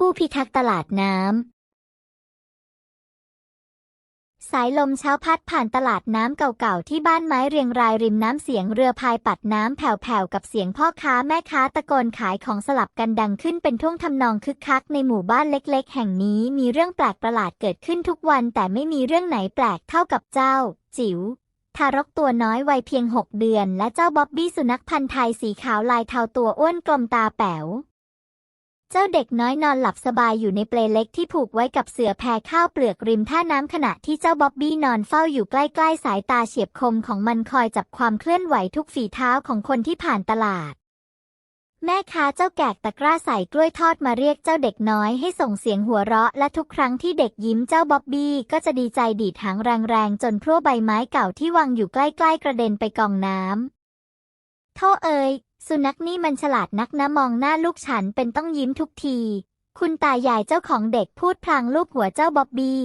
ผู้พิทักษ์ตลาดน้ำ สายลมเช้าพัดผ่านตลาดน้ำเก่าๆ ที่บ้านไม้เรียงรายริมน้ำเสียงเรือพายปัดน้ำแผ่วๆ กับเสียงพ่อค้าแม่ค้าตะโกนขายของสลับกันดังขึ้นเป็นท่วงทำนองคึกคักในหมู่บ้านเล็กๆ แห่งนี้มีเรื่องแปลกประหลาดเกิดขึ้นทุกวัน แต่ไม่มีเรื่องไหนแปลกเท่ากับเจ้า จิ๋วทารกตัวน้อยวัยเพียงหกเดือน และเจ้าบ๊อบบี้สุนัขพันธ์ไทยสีขาวลายเทาตัวอ้วนกลมตาแป๋ว เจ้าเด็กน้อยนอนหลับสบายอยู่ในเปลเล็กที่ผูกไว้กับเสือแพรข้าวเปลือกริมท่าน้ำขณะที่เจ้าบ๊อบบี้นอนเฝ้าอยู่ใกล้ๆสายตาเฉียบคมของมันคอยจับความเคลื่อนไหวทุกฝีเท้าของคนที่ผ่านตลาด แม่ค้าเจ้าแกกตะกร้าใส่กล้วยทอดมาเรียกเจ้าเด็กน้อยให้ส่งเสียงหัวเราะและทุกครั้งที่เด็กยิ้มเจ้าบ๊อบบี้ก็จะดีใจดีดหางแรงๆจนพรั่วใบไม้เก่าที่วางอยู่ใกล้ๆกระเด็นไปกองน้ำโท่เอ๋ย สุนัขนี่มันฉลาดนักนะมองหน้าลูกฉันเป็นต้องยิ้มทุกที คุณตายายเจ้าของเด็กพูดพลางลูบหัวเจ้าบ๊อบบี้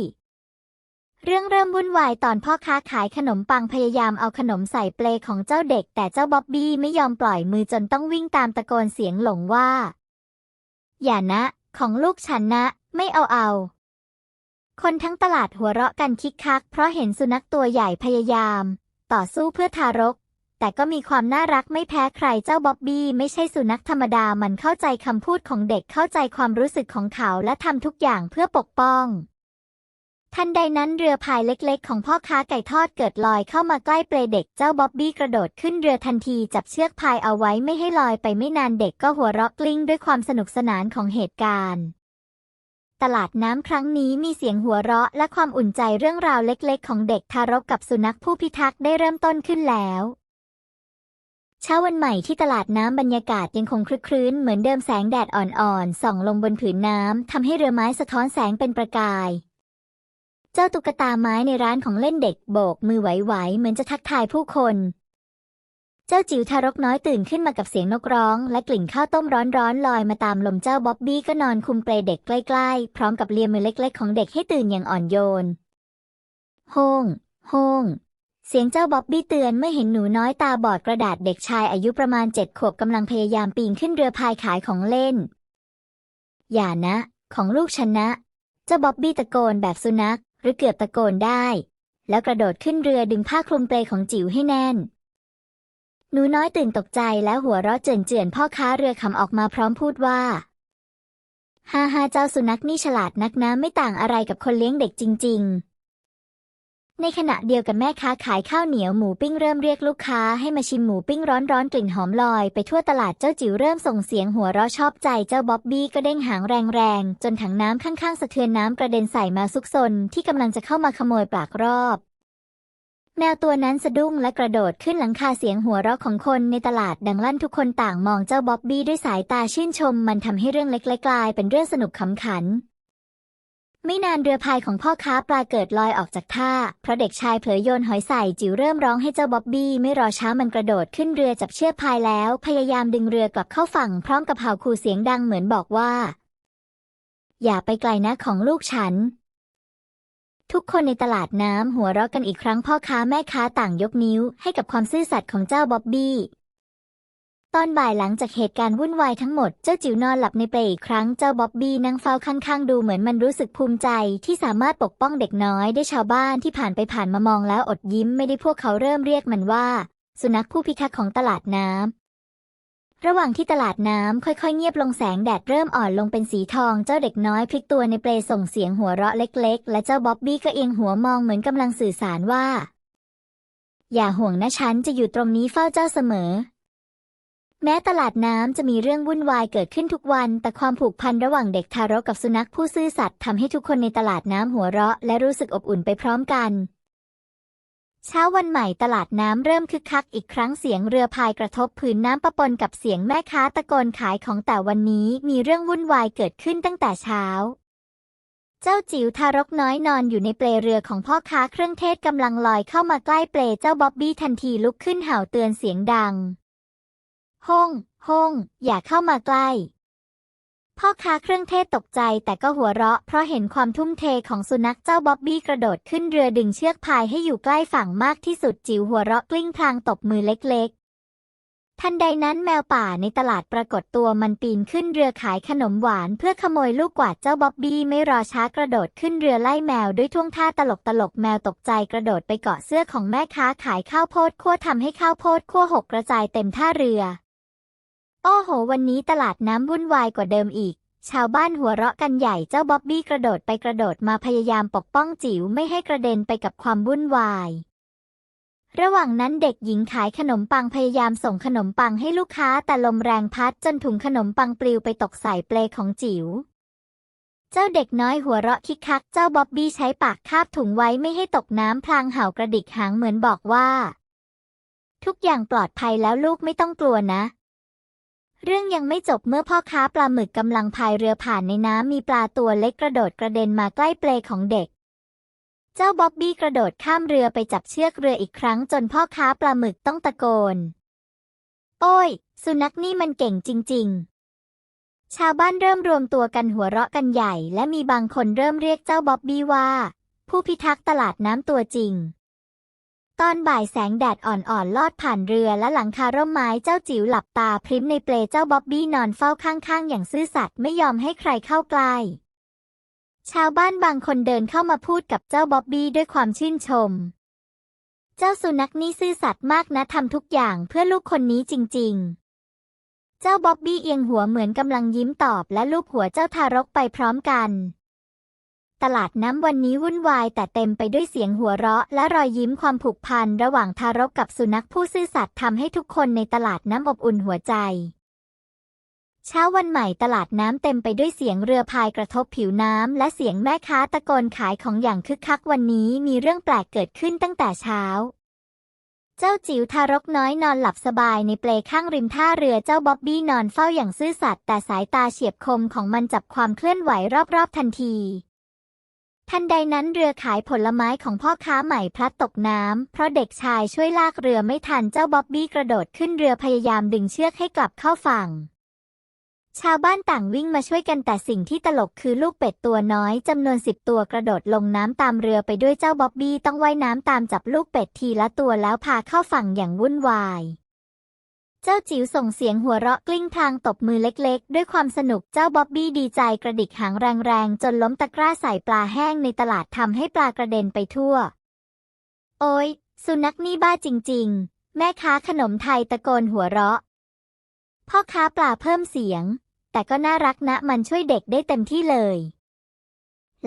เรื่องเริ่มวุ่นวายตอนพ่อค้าขายขนมปังพยายามเอาขนมใส่เปลของเจ้าเด็ก แต่เจ้าบ๊อบบี้ไม่ยอมปล่อยมือจนต้องวิ่งตามตะโกนเสียงหลงว่า อย่านะ ของลูกฉันนะ ไม่เอาเอา คนทั้งตลาดหัวเราะกันคิกคัก เพราะเห็นสุนัขตัวใหญ่พยายาม ต่อสู้เพื่อทารก แต่ก็มีความน่ารักไม่แพ้ใครเจ้าบ๊อบบี้ไม่ใช่สุนัขธรรมดามันเข้าใจคำพูดของเด็กเข้าใจความรู้สึกของเขาและทำทุกอย่างเพื่อปกป้องทันใดนั้นเรือพายเล็กๆ ของพ่อค้าไก่ทอดเกิดลอยเข้ามาใกล้เปลเด็กเจ้าบ๊อบบี้กระโดดขึ้นเรือทันทีจับเชือกพายเอาไว้ไม่ให้ลอยไปไม่นานเด็กก็หัวเราะกลิ้งด้วยความสนุกสนานของเหตุการณ์ ตลาดน้ำครั้งนี้มีเสียงหัวเราะและความอุ่นใจเรื่องราวเล็กๆ ของเด็กทารกกับสุนัขผู้พิทักษ์ได้เริ่มต้นขึ้นแล้ว เช้าวันใหม่ที่ตลาดน้ำบรรยากาศยังคงคลึกครื้นเหมือนเดิมแสงแดดอ่อนๆส่องลงบนผืนน้ำทำให้เรือไม้สะท้อนแสงเป็นประกาย เจ้าตุ๊กตาไม้ในร้านของเล่นเด็กโบกมือไหวๆเหมือนจะทักทายผู้คน เจ้าจิ๋วทารกน้อยตื่นขึ้นมากับเสียงนกร้อง และกลิ่นข้าวต้มร้อนๆลอยมาตามลมเจ้าบ๊อบบี้ก็นอนคุมเปลเด็กใกล้ๆ พร้อมกับเลียมือเล็กๆ ของเด็กให้ตื่นอย่างอ่อนโยน โฮง โฮง เสียงเจ้าบ๊อบบี้เตือนเมื่อเห็นหนูน้อยตาบอดกระดาษเด็กชายอายุประมาณเจ็ดขวบกำลังพยายามปีนขึ้นเรือพายขายของเล่น อย่านะ ของลูกฉันนะ เจ้าบ๊อบบี้ตะโกนแบบสุนัข หรือเกือบตะโกนได้ แล้วกระโดดขึ้นเรือดึงผ้าคลุมเปลของจิ๋วให้แน่น หนูน้อยตื่นตกใจแล้วหัวเราะเจือนๆพ่อค้าเรือขำออกมาพร้อมพูดว่าฮ่าฮ่าเจ้าสุนัขนี่ฉลาดนักนะไม่ต่างอะไรกับคนเลี้ยงเด็กจริง ๆ ในขณะเดียวกันแม่ค้าขายข้าวเหนียวหมูปิ้งเริ่มเรียกลูกค้าให้มาชิมหมูปิ้งร้อนๆกลิ่นหอมลอยไปทั่วตลาดเจ้าจิ๋วเริ่มส่งเสียงหัวเราะชอบใจเจ้าบ๊อบบี้ก็เด้งหางแรงๆ จนถังน้ำข้างๆ สะเทือนน้ำกระเด็นใส่มวซุกซนที่กำลังจะเข้ามาขโมยปากรอบแมวตัวนั้นสะดุ้งและกระโดดขึ้นหลังคาเสียงหัวเราะของคนในตลาดดังลั่นทุกคนต่างมองเจ้าบ๊อบบี้ด้วยสายตาชื่นชม มันทำให้เรื่องเล็กๆกลายเป็นเรื่องสนุกขำขัน ไม่นานเรือพายของพ่อค้าปลาเกิดลอยออกจากท่า เพราะเด็กชายเผลอโยนหอยใส่จิ๋วเริ่มร้องให้เจ้าบ๊อบบี้ไม่รอช้ามันกระโดดขึ้นเรือจับเชือกพายแล้ว พยายามดึงเรือกลับเข้าฝั่งพร้อมกับเห่าขู่เสียงดังเหมือนบอกว่า อย่าไปไกลนะของลูกฉัน ทุกคนในตลาดน้ำหัวเราะกันอีกครั้งพ่อค้าแม่ค้าต่างยกนิ้วให้กับความซื่อสัตย์ของเจ้าบ๊อบบี้ ตอนบ่ายหลังจากเหตุการณ์วุ่นวายทั้งหมด เจ้าจิ๋วนอนหลับในเปลอีกครั้ง เจ้าบ๊อบบี้นั่งเฝ้าข้างๆ ดูเหมือนมันรู้สึกภูมิใจ ที่สามารถปกป้องเด็กน้อยได้ชาวบ้านที่ผ่านไปผ่านมามองแล้วอดยิ้มไม่ได้พวกเขาเริ่มเรียกมันว่า สุนัขผู้พิทักษ์ของตลาดน้ำ ระหว่างที่ตลาดน้ำค่อยๆ เงียบลงแสงแดดเริ่มอ่อนลงเป็นสีทอง เจ้าเด็กน้อยพลิกตัวในเปลส่งเสียงหัวเราะเล็ก ๆ และเจ้าบ๊อบบี้ก็เอียงหัวมองเหมือนกำลังสื่อสารว่า อย่าห่วงนะฉันจะอยู่ตรงนี้เฝ้าเจ้าเสมอ แม้ตลาดน้ำจะมีเรื่องวุ่นวายเกิดขึ้นทุกวัน แต่ความผูกพันระหว่างเด็กทารกกับสุนัขผู้ซื่อสัตย์ทำให้ทุกคนในตลาดน้ำหัวเราะ และรู้สึกอบอุ่นไปพร้อมกัน เช้าวันใหม่ตลาดน้ำเริ่มคึกคักอีกครั้งเสียงเรือพายกระทบพื้นน้ำปะปนกับเสียงแม่ค้าตะโกนขายของแต่วันนี้มีเรื่องวุ่นวายเกิดขึ้นตั้งแต่เช้าเจ้าจิ๋วทารกน้อยนอนอยู่ในเปลเรือของพ่อค้าเครื่องเทศกำลังลอยเข้ามาใกล้เปลเจ้าบ๊อบบี้ทันทีลุกขึ้นเห่าเตือนเสียงดัง ห้องห้องอย่าเข้ามาใกล้ พ่อค้าเครื่องเทศตกใจแต่ก็หัวเราะ เพราะเห็นความทุ่มเทของสุนัขเจ้าบ๊อบบี้กระโดดขึ้นเรือดึงเชือกพายให้อยู่ใกล้ฝั่งมากที่สุดจิ๋วหัวเราะกลิ้งพลางตบมือเล็กๆ ทันใดนั้นแมวป่าในตลาดปรากฏตัวมันปีนขึ้นเรือขายขนมหวาน เพื่อขโมยลูกกวาดเจ้าบ๊อบบี้ไม่รอช้ากระโดดขึ้นเรือไล่แมวด้วยท่วงท่าตลกตลกแมวตกใจกระโดดไปเกาะเสื้อของแม่ค้าขายข้าวโพดคั่วทำให้ข้าวโพดคั่วหกกระจายเต็มท่าเรือ โอ้โห วันนี้ตลาดน้ำวุ่นวายกว่าเดิมอีก ชาวบ้านหัวเราะกันใหญ่เจ้าบ๊อบบี้กระโดดไปกระโดดมาพยายามปกป้องจิ๋วไม่ให้กระเด็นไปกับความวุ่นวาย ระหว่างนั้นเด็กหญิงขายขนมปังพยายามส่งขนมปังให้ลูกค้าแต่ลมแรงพัดจนถุงขนมปังปลิวไปตกใส่เปลของจิ๋วเจ้าเด็กน้อยหัวเราะคิกคัก เจ้าบ๊อบบี้ใช้ปากคาบถุงไว้ไม่ให้ตกน้ำพลางเห่ากระดิกหางเหมือนบอกว่า ทุกอย่างปลอดภัยแล้วลูกไม่ต้องกลัวนะ เรื่องยังไม่จบเมื่อพ่อค้าปลาหมึกกำลังพายเรือผ่านในน้ำมีปลาตัวเล็กกระโดดกระเด็นมาใกล้เปลของเด็ก เจ้าบ๊อบบี้กระโดดข้ามเรือไปจับเชือกเรืออีกครั้งจนพ่อค้าปลาหมึกต้องตะโกน โอ้ย สุนัขนี่มันเก่งจริง ๆ ชาวบ้านเริ่มรวมตัวกันหัวเราะกันใหญ่ และมีบางคนเริ่มเรียกเจ้าบ๊อบบี้ว่า ผู้พิทักษ์ตลาดน้ำตัวจริง ตอนบ่ายแสงแดดอ่อนๆ ลอดผ่านเรือและหลังคาร่มไม้เจ้าจิ๋วหลับตาพริ้มในเปลเจ้าบ๊อบบี้นอนเฝ้าข้างๆ อย่างซื่อสัตย์ไม่ยอมให้ใครเข้าใกล้ ชาวบ้านบางคนเดินเข้ามาพูดกับเจ้าบ๊อบบี้ด้วยความชื่นชม เจ้าสุนัขนี่ซื่อสัตย์มากนะทำทุกอย่างเพื่อลูกคนนี้จริง ๆ เจ้าบ๊อบบี้เอียงหัวเหมือนกำลังยิ้มตอบและลูบหัวเจ้าทารกไปพร้อมกัน ตลาดน้ำวันนี้วุ่นวายแต่เต็มไปด้วยเสียงหัวเราะ และรอยยิ้มความผูกพันระหว่างทารกกับสุนัขผู้ซื่อสัตย์ทำให้ทุกคนในตลาดน้ำอบอุ่นหัวใจ เช้าวันใหม่ตลาดน้ำเต็มไปด้วยเสียงเรือพายกระทบผิวน้ำและเสียงแม่ค้าตะโกนขายของอย่างคึกคักวันนี้มีเรื่องแปลกเกิดขึ้นตั้งแต่เช้าเจ้าจิ๋วทารกน้อยนอนหลับสบายในเปลข้างริมท่าเรือเจ้าบ๊อบบี้นอนเฝ้าอย่างซื่อสัตย์แต่สายตาเฉียบคมของมันจับความเคลื่อนไหวรอบๆทันที ทันใดนั้นเรือขายผลไม้ของพ่อค้าใหม่พลัดตกน้ำ เพราะเด็กชายช่วยลากเรือไม่ทันเจ้าบ๊อบบี้กระโดดขึ้นเรือพยายามดึงเชือกให้กลับเข้าฝั่ง ชาวบ้านต่างวิ่งมาช่วยกันแต่สิ่งที่ตลกคือลูกเป็ดตัวน้อยจำนวนสิบตัวกระโดดลงน้ำตามเรือไปด้วยเจ้าบ๊อบบี้ต้องว่ายน้ำตามจับลูกเป็ดทีละตัวแล้วพาเข้าฝั่งอย่างวุ่นวาย จ้าจิ๋วส่งเสียงหัวเราะกลิ้งพลางตบมือเล็กๆ ด้วยความสนุกเจ้าบ๊อบบี้ดีใจกระดิกหางแรงๆ จนล้มตะกร้าใส่ปลาแห้งในตลาดทำให้ปลากระเด็นไปทั่ว โอ้ยสุนัขนี่บ้าจริงๆ แม่ค้าขนมไทยตะโกนหัวเราะ พ่อค้าปลาเพิ่มเสียง แต่ก็น่ารักนะมันช่วยเด็กได้เต็มที่เลย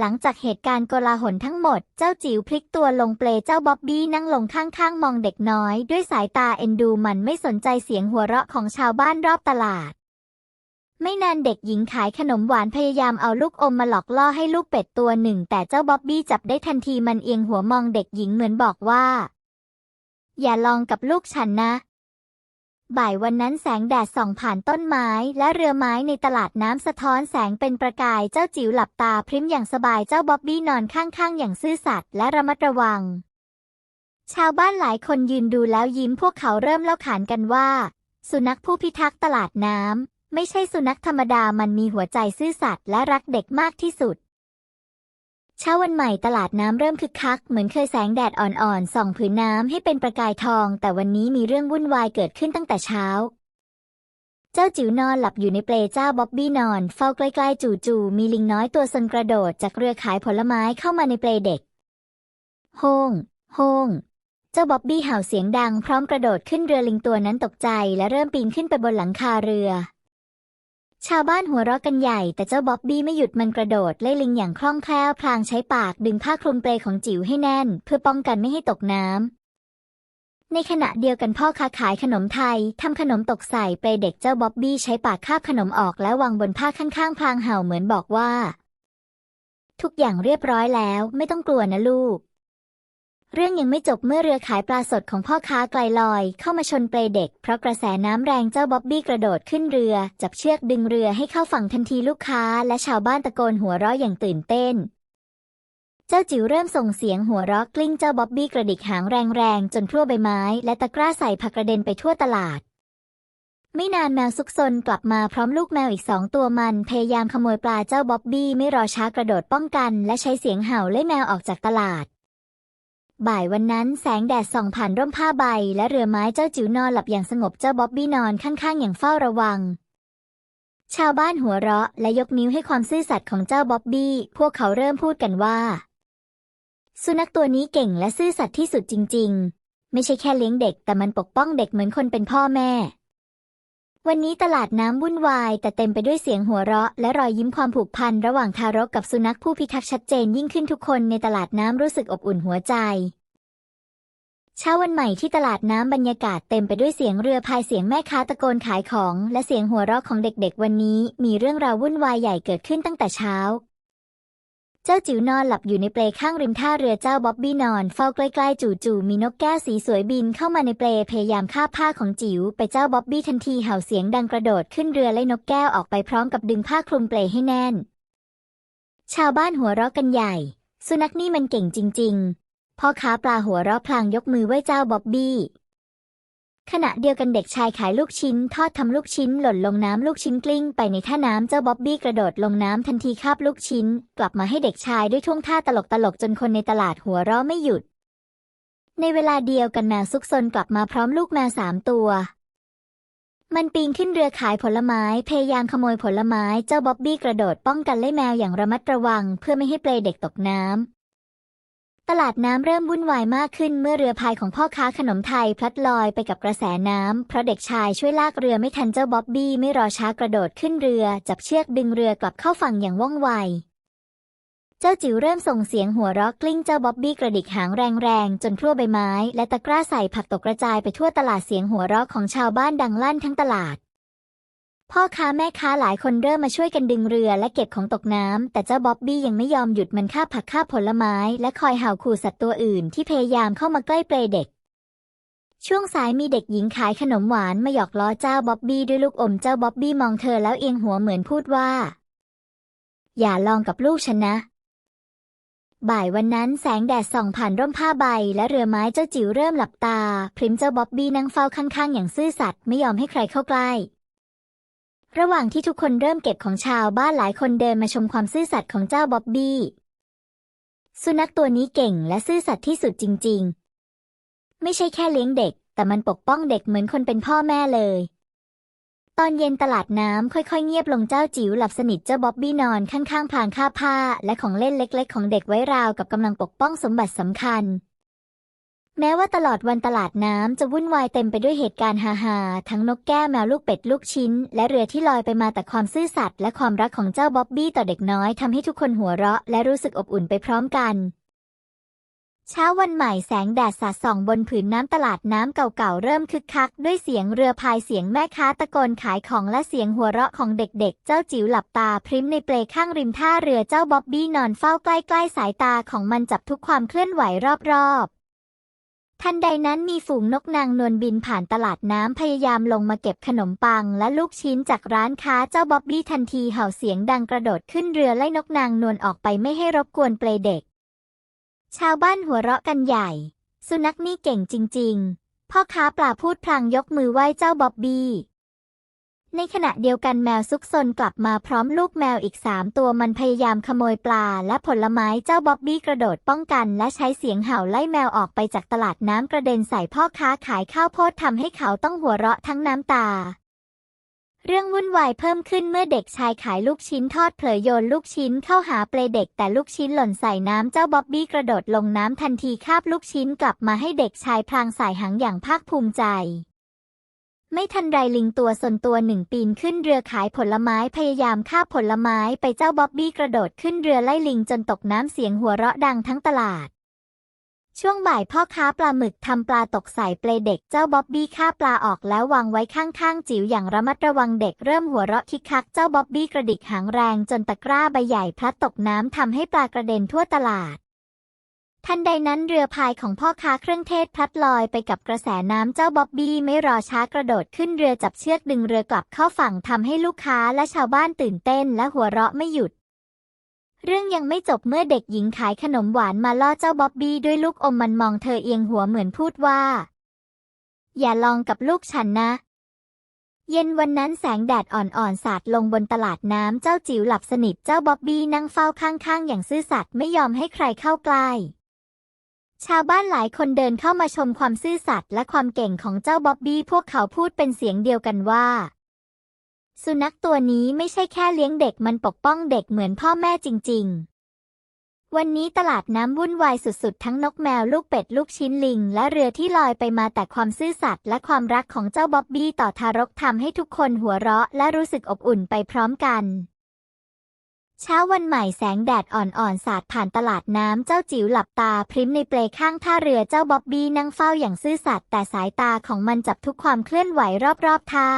หลังจากเหตุการณ์โกลาหลทั้งหมด เจ้าจิ๋วพลิกตัวลงเปลเจ้าบ๊อบบี้นั่งลงข้างๆ มองเด็กน้อย ด้วยสายตาเอ็นดูมันไม่สนใจเสียงหัวเราะของชาวบ้านรอบตลาด ไม่นานเด็กหญิงขายขนมหวานพยายามเอาลูกอมมาหลอกล่อให้ลูกเป็ดตัวหนึ่ง แต่เจ้าบ๊อบบี้จับได้ทันทีมันเอียงหัวมองเด็กหญิงเหมือนบอกว่า อย่าลองกับลูกฉันนะ บ่ายวันนั้นแสงแดดส่องผ่านต้นไม้และเรือไม้ในตลาดน้ำสะท้อนแสงเป็นประกายเจ้าจิ๋วหลับตาพริ้มอย่างสบายเจ้าบ๊อบบี้นอนข้างๆ อย่างซื่อสัตย์และระมัดระวัง ชาวบ้านหลายคนยืนดูแล้วยิ้มพวกเขาเริ่มเล่าขานกันว่า สุนัขผู้พิทักษ์ตลาดน้ำไม่ใช่สุนัขธรรมดามันมีหัวใจซื่อสัตย์และรักเด็กมากที่สุด เช้าวันใหม่ตลาดน้ำเริ่มคึกคัก เหมือนเคยแสงแดดอ่อนๆส่องผืนน้ำให้เป็นประกายทอง แต่วันนี้มีเรื่องวุ่นวายเกิดขึ้นตั้งแต่เช้า เจ้าจิ๋วนอนหลับอยู่ในเปลเจ้าบ๊อบบี้นอน เฝ้าใกล้ๆจู่ๆมีลิงน้อยตัวซนกระโดดจากเรือขายผลไม้เข้ามาในเปลเด็กโฮงโฮงเจ้าบ๊อบบี้เห่าเสียงดังพร้อมกระโดดขึ้นเรือลิงตัวนั้นตกใจ และเริ่มปีนขึ้นไปบนหลังคาเรือ ชาวบ้านหัวเราะกันใหญ่แต่เจ้าบ๊อบบี้ไม่หยุดมันกระโดดไล่ลิงอย่างคล่องแคล่วพลางใช้ปากดึงผ้าคลุมเปลของจิ๋วให้แน่น เพื่อป้องกันไม่ให้ตกน้ำ ในขณะเดียวกันพ่อค้าขายขนมไทยทำขนมตกใส่เปลเด็กเจ้าบ๊อบบี้ใช้ปากคาบขนมออกและวางบนผ้าข้างๆพลางเห่าเหมือนบอกว่า ทุกอย่างเรียบร้อยแล้วไม่ต้องกลัวนะลูก เรื่องยังไม่จบเมื่อเรือขายปลาสดของพ่อค้าไกลลอย เข้ามาชนเปลเด็ก เพราะกระแสน้ำแรงเจ้าบ๊อบบี้กระโดดขึ้นเรือ จับเชือกดึงเรือให้เข้าฝั่งทันทีลูกค้า และชาวบ้านตะโกนหัวเราะอย่างตื่นเต้น เจ้าจิ๋วเริ่มส่งเสียงหัวเราะกลิ้งเจ้าบ๊อบบี้กระดิกหางแรงๆจนทั่วใบไม้ และตะกร้าใส่ผักกระเด็นไปทั่วตลาด ไม่นานแมวซุกซนกลับมาพร้อมลูกแมวอีกสองตัวมันพยายามขโมยปลาเจ้าบ๊อบบี้ไม่รอช้ากระโดดป้องกัน และใช้เสียงเห่าไล่แมวออกจากตลาด บ่ายวันนั้นแสงแดดส่องผ่านร่มผ้าใบ และเรือไม้เจ้าจิ๋วนอนหลับอย่างสงบเจ้าบ๊อบบี้นอนข้างๆ อย่างเฝ้าระวัง ชาวบ้านหัวเราะและยกนิ้วให้ความซื่อสัตย์ของเจ้าบ๊อบบี้ พวกเขาเริ่มพูดกันว่า สุนัขตัวนี้เก่งและซื่อสัตย์ที่สุดจริง ๆ ไม่ใช่แค่เลี้ยงเด็กแต่มันปกป้องเด็กเหมือนคนเป็นพ่อแม่ วันนี้ตลาดน้ำวุ่นวาย แต่เต็มไปด้วยเสียงหัวเราะ และรอยยิ้มความผูกพันระหว่างทารกกับสุนัขผู้พิทักษ์ชัดเจนยิ่งขึ้นทุกคนในตลาดน้ำรู้สึกอบอุ่นหัวใจ เช้าวันใหม่ที่ตลาดน้ำบรรยากาศเต็มไปด้วยเสียงเรือพายเสียงแม่ค้าตะโกนขายของ และเสียงหัวเราะของเด็กๆ วันนี้ มีเรื่องราววุ่นวายใหญ่เกิดขึ้นตั้งแต่เช้า เจ้าจิ๋วนอนหลับอยู่ในเปลข้างริมท่าเรือเจ้าบ๊อบบี้นอนเฝ้าใกล้ๆจู่ๆมีนกแก้วสีสวยบินเข้ามาในเปลพยายามคาบผ้าของจิ๋วไปเจ้าบ๊อบบี้ทันทีเห่าเสียงดังกระโดดขึ้นเรือไล่นกแก้วออกไปพร้อมกับดึงผ้าคลุมเปลให้แน่น ชาวบ้านหัวเราะกันใหญ่ สุนัขนี่มันเก่งจริง ๆพ่อค้าปลาหัวเราะพลางยกมือไหว้เจ้าบ๊อบบี้ ขณะเดียวกันเด็กชายขายลูกชิ้น ทอดทำลูกชิ้นหล่นลงน้ำลูกชิ้นกลิ้งไปในท่าน้ำเจ้าบ๊อบบี้กระโดดลงน้ำทันทีคาบลูกชิ้น กลับมาให้เด็กชายด้วยท่วงท่าตลกๆจนคนในตลาดหัวเราะไม่หยุด ในเวลาเดียวกันแมวซุกซนกลับมาพร้อมลูกแมวสามตัว มันปีนขึ้นเรือขายผลไม้พยายามขโมยผลไม้เจ้าบ๊อบบี้กระโดดป้องกันไล่แมวอย่างระมัดระวัง เพื่อไม่ให้เปลเด็กตกน้ำ ตลาดน้ำเริ่มวุ่นวายมากขึ้นเมื่อเรือพายของพ่อค้าขนมไทยพลัดลอยไปกับกระแสน้ำเพราะเด็กชายช่วยลากเรือไม่ทันเจ้าบ๊อบบี้ไม่รอช้ากระโดดขึ้นเรือ จับเชือกดึงเรือกลับเข้าฝั่งอย่างว่องไว เจ้าจิ๋วเริ่มส่งเสียงหัวเราะกลิ้งเจ้าบ๊อบบี้กระดิกหางแรงๆ จนทั่วใบไม้ และตะกร้าใส่ผักตกกระจายไปทั่วตลาดเสียงหัวเราะของชาวบ้านดังลั่นทั้งตลาด พ่อค้าแม่ค้าหลายคนเริ่มมาช่วยกันดึงเรือและเก็บของตกน้ำ แต่เจ้าบ๊อบบี้ยังไม่ยอมหยุดมันคาผักคาผลไม้ และคอยเห่าขู่สัตว์ตัวอื่นที่พยายามเข้ามาใกล้เปลเด็ก ช่วงสายมีเด็กหญิงขายขนมหวานมาหยอกล้อเจ้าบ๊อบบี้ด้วยลูกอมเจ้าบ๊อบบี้มองเธอแล้วเอียงหัวเหมือนพูดว่า อย่าลองกับลูกฉันนะบ่ายวันนั้นแสงแดดส่องผ่านร่มผ้าใบ และเรือไม้เจ้าจิ๋วเริ่มหลับตา พริมเจ้าบ๊อบบี้นั่งเฝ้าข้างๆ อย่างซื่อสัตย์ไม่ยอมให้ใครเข้าใกล้ ระหว่างที่ทุกคนเริ่มเก็บของชาวบ้านหลายคนเดินมาชมความซื่อสัตย์ของเจ้าบ๊อบบี้ สุนัขตัวนี้เก่งและซื่อสัตย์ที่สุดจริง ๆ ไม่ใช่แค่เลี้ยงเด็ก แต่มันปกป้องเด็กเหมือนคนเป็นพ่อแม่เลย ตอนเย็นตลาดน้ำค่อยๆ เงียบลงเจ้าจิ๋วหลับสนิทเจ้าบ๊อบบี้นอนข้างๆพางค่าผ้า และของเล่นเล็ก ๆ ของเด็กไว้ราวกับกำลังปกป้องสมบัติสำคัญ แม้ว่าตลอดวันตลาดน้ำจะวุ่นวายเต็มไปด้วยเหตุการณ์ฮาๆทั้งนกแก้วแมวลูกเป็ดลูกชิ้น และเรือที่ลอยไปมาแต่ความซื่อสัตย์และความรักของเจ้าบ๊อบบี้ต่อเด็กน้อยทำให้ทุกคนหัวเราะและรู้สึกอบอุ่นไปพร้อมกัน เช้าวันใหม่แสงแดดสาดส่องบนผืนน้ำตลาดน้ำเก่าๆเริ่มคึกคัก ด้วยเสียงเรือพายเสียงแม่ค้าตะโกนขายของและเสียงหัวเราะของเด็กๆ เจ้าจิ๋วหลับตาพริ้มในเปลข้างริมท่าเรือเจ้าบ๊อบบี้นอนเฝ้าใกล้ๆสายตาของมันจับทุกความเคลื่อนไหวรอบๆ ทันใดนั้นมีฝูงนกนางนวลบินผ่านตลาดน้ำพยายามลงมาเก็บขนมปังและลูกชิ้นจากร้านค้าเจ้าบ๊อบบี้ทันทีเห่าเสียงดังกระโดดขึ้นเรือไล่นกนางนวลออกไปไม่ให้รบกวนเปลเด็ก ชาวบ้านหัวเราะกันใหญ่ สุนัขนี่เก่งจริง ๆ พ่อค้าปลาพูดพลางยกมือไหว้เจ้าบ๊อบบี้ ในขณะเดียวกันแมวซุกซนกลับมาพร้อมลูกแมวอีกสามตัวมันพยายามขโมยปลาและผลไม้เจ้าบ๊อบบี้กระโดดป้องกันและใช้เสียงเห่าไล่แมวออกไปจากตลาดน้ำกระเด็นใส่พ่อค้าขายข้าวโพดทำให้เขาต้องหัวเราะทั้งน้ำตา เรื่องวุ่นวายเพิ่มขึ้นเมื่อเด็กชายขายลูกชิ้นทอดเผลอโยนลูกชิ้นเข้าหาเปลเด็กแต่ลูกชิ้นหล่นใส่น้ำเจ้าบ๊อบบี้กระโดดลงน้ำทันทีคาบลูกชิ้นกลับมาให้เด็กชายพลางสายหางอย่างภาคภูมิใจ ไม่ทันไรลิงตัวสนตัวหนึ่งปีนขึ้นเรือขายผลไม้พยายามคาผลไม้ไปเจ้าบ๊อบบี้กระโดดขึ้นเรือไล่ลิงจนตกน้ำเสียงหัวเราะดังทั้งตลาด ช่วงบ่ายพ่อค้าปลาหมึกทำปลาตกใส่เปลเด็กเจ้าบ๊อบบี้ฆ่าปลาออกแล้ววางไว้ข้างๆจิ๋วอย่างระมัดระวังเด็กเริ่มหัวเราะคิกคักเจ้าบ๊อบบี้กระดิกหางแรงจนตะกร้าใบใหญ่พลัดตกน้ำทำให้ปลากระเด็นทั่วตลาด ทันใดนั้นเรือพายของพ่อค้าเครื่องเทศพลัดลอยไปกับกระแสน้ำเจ้าบ๊อบบี้ไม่รอช้ากระโดดขึ้นเรือจับเชือกดึงเรือกลับเข้าฝั่งทำให้ลูกค้าและชาวบ้านตื่นเต้นและหัวเราะไม่หยุด เรื่องยังไม่จบเมื่อเด็กหญิงขายขนมหวานมาล่อเจ้าบ๊อบบี้ด้วยลูกอมมันมองเธอเอียงหัวเหมือนพูดว่า อย่าลองกับลูกฉันนะ เย็นวันนั้นแสงแดดอ่อนๆสาดลงบนตลาดน้ำเจ้าจิ๋วหลับสนิทเจ้าบ๊อบบี้นั่งเฝ้าข้างๆ อย่างซื่อสัตย์ไม่ยอมให้ใครเข้าใกล้ ชาวบ้านหลายคนเดินเข้ามาชมความซื่อสัตย์และความเก่งของเจ้าบ๊อบบี้พวกเขาพูดเป็นเสียงเดียวกันว่า สุนัขตัวนี้ไม่ใช่แค่เลี้ยงเด็กมันปกป้องเด็กเหมือนพ่อแม่จริง ๆ วันนี้ตลาดน้ำวุ่นวายสุด ๆ ทั้งนกแมวลูกเป็ดลูกชิ้นลิง และเรือที่ลอยไปมาแต่ความซื่อสัตย์และความรักของเจ้าบ๊อบบี้ต่อทารกทำให้ทุกคนหัวเราะและรู้สึกอบอุ่นไปพร้อมกัน เช้าวันใหม่แสงแดดอ่อนๆ สาดผ่านตลาดน้ำเจ้าจิ๋วหลับตา พริ้มในเปลข้างท่าเรือเจ้าบ๊อบบี้นั่งเฝ้าอย่างซื่อสัตย์แต่สายตาของมันจับทุกความเคลื่อนไหวรอบๆท่า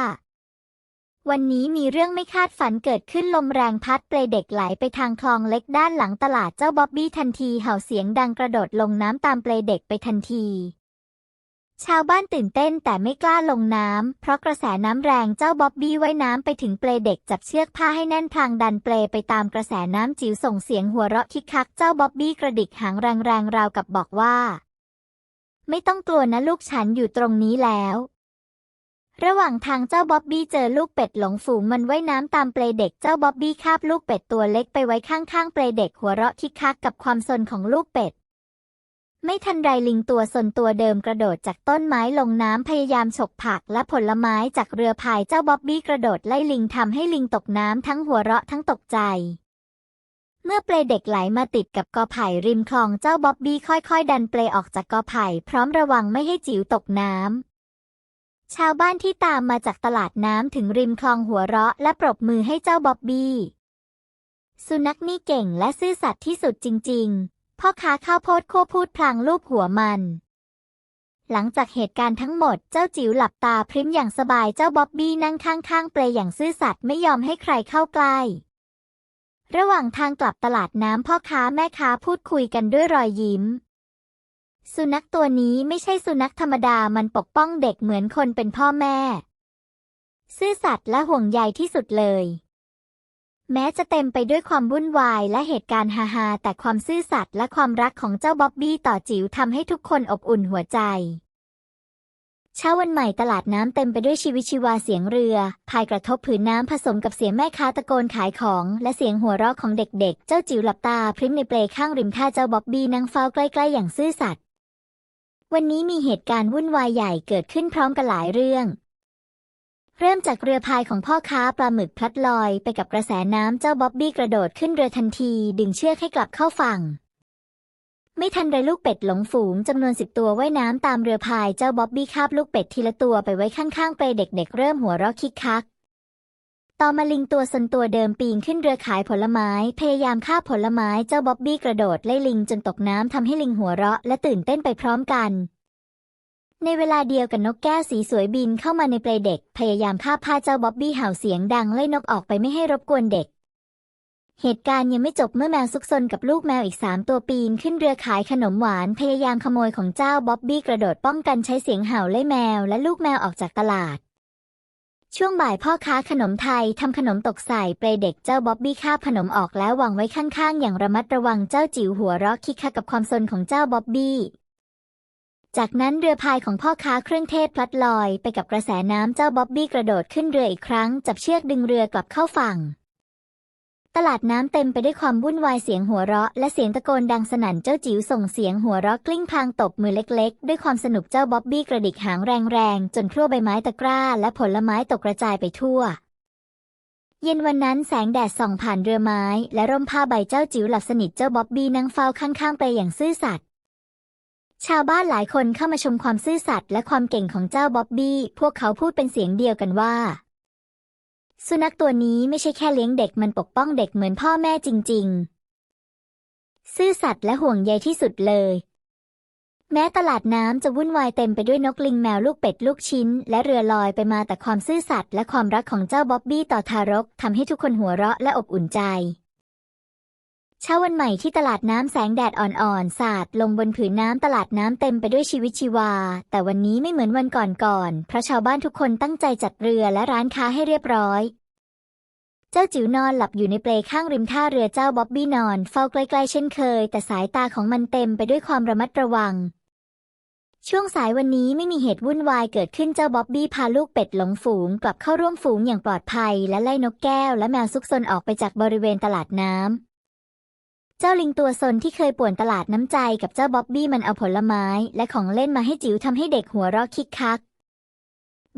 วันนี้มีเรื่องไม่คาดฝันเกิดขึ้นลมแรงพัดเปลเด็กไหลไปทางคลองเล็กด้านหลังตลาดเจ้าบ๊อบบี้ทันทีเห่าเสียงดังกระโดดลงน้ำตามเปลเด็กไปทันที ชาวบ้านตื่นเต้นแต่ไม่กล้าลงน้ำ เพราะกระแสน้ำแรงเจ้าบ๊อบบี้ว่ายน้ำไปถึงเปลเด็กจับเชือกผ้าให้แน่นพลางดันเปลไปตามกระแสน้ำจิ๋วส่งเสียงหัวเราะคิกคัก เจ้าบ๊อบบี้กระดิกหางแรงๆราวกับบอกว่า ไม่ต้องกลัวนะลูกฉันอยู่ตรงนี้แล้ว ระหว่างทางเจ้าบ๊อบบี้เจอลูกเป็ดหลงฝูงมันว่ายน้ำตามเปลเด็กเจ้าบ๊อบบี้คาบลูกเป็ดตัวเล็กไปไว้ข้างๆเปลเด็กหัวเราะคิกคักกับความสนของลูกเป็ด ไม่ทันไรลิงตัวสนตัวเดิมกระโดดจากต้นไม้ลงน้ำพยายามฉกผักและผลไม้จากเรือพายเจ้าบ๊อบบี้กระโดดไล่ลิงทำให้ลิงตกน้ำทั้งหัวเราะทั้งตกใจ เมื่อเปลเด็กไหลมาติดกับกอไผ่ริมคลองเจ้าบ๊อบบี้ค่อยๆ ดันเปลออกจากกอไผ่พร้อมระวังไม่ให้จิ๋วตกน้ำชาวบ้านที่ตามมาจากตลาดน้ำถึงริมคลองหัวเราะและปรบมือให้เจ้าบ๊อบบี้สุนัขนี่เก่งและซื่อสัตย์ที่สุดจริง ๆ พ่อค้าข้าวโพดโคพูดพลางลูบหัวมัน หลังจากเหตุการณ์ทั้งหมดเจ้าจิ๋วหลับตาพริ้มอย่างสบายเจ้าบ๊อบบี้นั่งข้างๆเปลอย่างซื่อสัตย์ไม่ยอมให้ใครเข้าใกล้ ระหว่างทางกลับตลาดน้ำพ่อค้าแม่ค้าพูดคุยกันด้วยรอยยิ้ม สุนัขตัวนี้ไม่ใช่สุนัขธรรมดามันปกป้องเด็กเหมือนคนเป็นพ่อแม่ ซื่อสัตย์และห่วงใยที่สุดเลย แม้จะเต็มไปด้วยความวุ่นวายและเหตุการณ์ฮาๆแต่ความซื่อสัตย์และความรักของเจ้าบ๊อบบี้ต่อจิ๋วทำให้ทุกคนอบอุ่นหัวใจ เช้าวันใหม่ตลาดน้ำเต็มไปด้วยชีวิตชีวาเสียงเรือพายกระทบผืนน้ำผสมกับเสียงแม่ค้าตะโกนขายของ และเสียงหัวเราะของเด็กๆ เจ้าจิ๋วหลับตาพริ้มในเปลข้างริมท่าเจ้าบ๊อบบี้นั่งเฝ้าใกล้ๆ อย่างซื่อสัตย์วันนี้มีเหตุการณ์วุ่นวายใหญ่เกิดขึ้นพร้อมกันหลายเรื่อง เริ่มจากเรือพายของพ่อค้าปลาหมึกพลัดลอยไปกับกระแสน้ำเจ้าบ๊อบบี้กระโดดขึ้นเรือทันที ดึงเชือกให้กลับเข้าฝั่ง ไม่ทันไรลูกเป็ดหลงฝูงจำนวนสิบตัวว่ายน้ำตามเรือพายเจ้าบ๊อบบี้คาบลูกเป็ดทีละตัวไปไว้ข้างๆเปเด็กๆเริ่มหัวเราะคิกคัก ต่อมาลิงตัวสนตัวเดิมปีนขึ้นเรือขายผลไม้ พยายามคาผลไม้เจ้าบ๊อบบี้กระโดดไล่ลิงจนตกน้ำทำให้ลิงหัวเราะและตื่นเต้นไปพร้อมกัน ในเวลาเดียวกับนกแก้วสีสวยบินเข้ามาในเปลเด็ก พยายามคาบผ้าเจ้าบ๊อบบี้เห่าเสียงดังไล่นกออกไปไม่ให้รบกวนเด็ก เหตุการณ์ยังไม่จบเมื่อแมวซุกซนกับลูกแมวอีกสามตัวปีนขึ้นเรือขายขนมหวานพยายามขโมยของเจ้าบ๊อบบี้กระโดดป้องกันใช้เสียงเห่าไล่แมวและลูกแมวออกจากตลาด ช่วงบ่ายพ่อค้าขนมไทยทำขนมตกใส่เปลเด็กเจ้าบ๊อบบี้คาบขนมออกแล้ววางไว้ข้างๆ อย่างระมัดระวังเจ้าจิ๋วหัวเราะคิกคักกับความซนของเจ้าบ๊อบบี้ จากนั้นเรือพายของพ่อค้าเครื่องเทศพลัดลอยไปกับกระแสน้ำเจ้าบ๊อบบี้กระโดดขึ้นเรืออีกครั้ง จับเชือกดึงเรือกลับเข้าฝั่ง ตลาดน้ำเต็มไปด้วยความวุ่นวายเสียงหัวเราะ และเสียงตะโกนดังสนั่นเจ้าจิ๋วส่งเสียงหัวเราะกลิ้งพางตบมือเล็กๆ ด้วยความสนุกเจ้าบ๊อบบี้กระดิกหางแรงๆจนครั่วใบไม้ตะกร้า และผลไม้ตกกระจายไปทั่วเย็นวันนั้นแสงแดดส่องผ่านเรือไม้ และร่มผ้าใบเจ้าจิ๋วหลับสนิทเจ้าบ๊อบบี้นั่งเฝ้าข้างๆไปอย่างซื่อสัตย์ ชาวบ้านหลายคนเข้ามาชมความซื่อสัตย์และความเก่งของเจ้าบ๊อบบี้ พวกเขาพูดเป็นเสียงเดียวกันว่า สุนัขตัวนี้ไม่ใช่แค่เลี้ยงเด็กมันปกป้องเด็กเหมือนพ่อแม่จริง ๆ ซื่อสัตย์และห่วงใยที่สุดเลย แม้ตลาดน้ำจะวุ่นวายเต็มไปด้วยนกลิงแมวลูกเป็ดลูกชิ้น และเรือลอยไปมาแต่ความซื่อสัตย์และความรักของเจ้าบ๊อบบี้ต่อทารกทำให้ทุกคนหัวเราะและอบอุ่นใจ เช้าวันใหม่ที่ตลาดน้ำแสงแดดอ่อนๆ สาดลงบนผืนน้ำตลาดน้ำเต็มไปด้วยชีวิตชีวา แต่วันนี้ไม่เหมือนวันก่อนๆ เพราะชาวบ้านทุกคนตั้งใจจัดเรือและร้านค้าให้เรียบร้อย เจ้าจิ๋วนอนหลับอยู่ในเปลข้างริมท่าเรือเจ้าบ๊อบบี้นอนเฝ้าใกล้ๆเช่นเคย แต่สายตาของมันเต็มไปด้วยความระมัดระวัง ช่วงสายวันนี้ไม่มีเหตุวุ่นวายเกิดขึ้นเจ้าบ๊อบบี้พาลูกเป็ดหลงฝูงกลับเข้าร่วมฝูงอย่างปลอดภัย และไล่นกแก้วและแมวซุกซนออกไปจากบริเวณตลาดน้ำ เจ้าลิงตัวซนที่เคยป่วนตลาดน้ำใจกับเจ้าบ๊อบบี้มันเอาผลไม้และของเล่นมาให้จิ๋วทำให้เด็กหัวเราะคิกคัก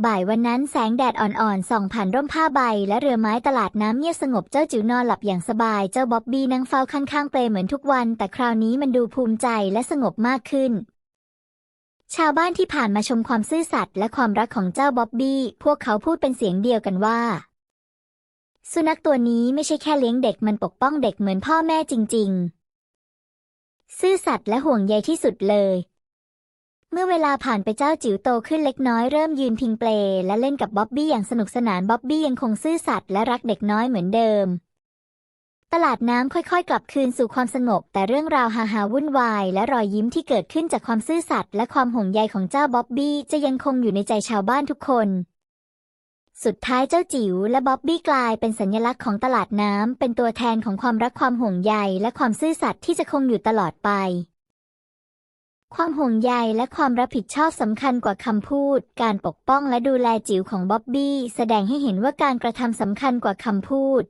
บ่ายวันนั้นแสงแดดอ่อนๆส่องผ่านร่มผ้าใบ และเรือไม้ตลาดน้ำเงียบสงบเจ้าจิ๋วนอนหลับอย่างสบาย เจ้าบ๊อบบี้นั่งเฝ้าข้างๆเปลเหมือนทุกวัน แต่คราวนี้มันดูภูมิใจและสงบมากขึ้น ชาวบ้านที่ผ่านมาชมความซื่อสัตย์และความรักของเจ้าบ๊อบบี้พวกเขาพูดเป็นเสียงเดียวกันว่า สุนัขตัวนี้ไม่ใช่แค่เลี้ยงเด็กมันปกป้องเด็กเหมือนพ่อแม่จริง ๆ ซื่อสัตย์และห่วงใยที่สุดเลย เมื่อเวลาผ่านไปเจ้าจิ๋วโตขึ้นเล็กน้อยเริ่มยืนพิงเปลและเล่นกับบ๊อบบี้อย่างสนุกสนานบ๊อบบี้ยังคงซื่อสัตย์และรักเด็กน้อยเหมือนเดิม ตลาดน้ำค่อยๆ กลับคืนสู่ความสงบ แต่เรื่องราวฮาฮาวุ่นวาย และรอยยิ้มที่เกิดขึ้นจากความซื่อสัตย์และความห่วงใยของเจ้าบ๊อบบี้จะยังคงอยู่ในใจชาวบ้านทุกคน สุดท้ายเจ้าจิ๋วและบ๊อบบี้กลายเป็นสัญลักษณ์ของตลาดน้ำ เป็นตัวแทนของความรักความห่วงใยและความซื่อสัตย์ที่จะคงอยู่ตลอดไป ความห่วงใยและความรับผิดชอบสำคัญกว่าคำพูด การปกป้องและดูแลจิ๋วของบ๊อบบี้แสดงให้เห็นว่าการกระทำสำคัญกว่าคำพูด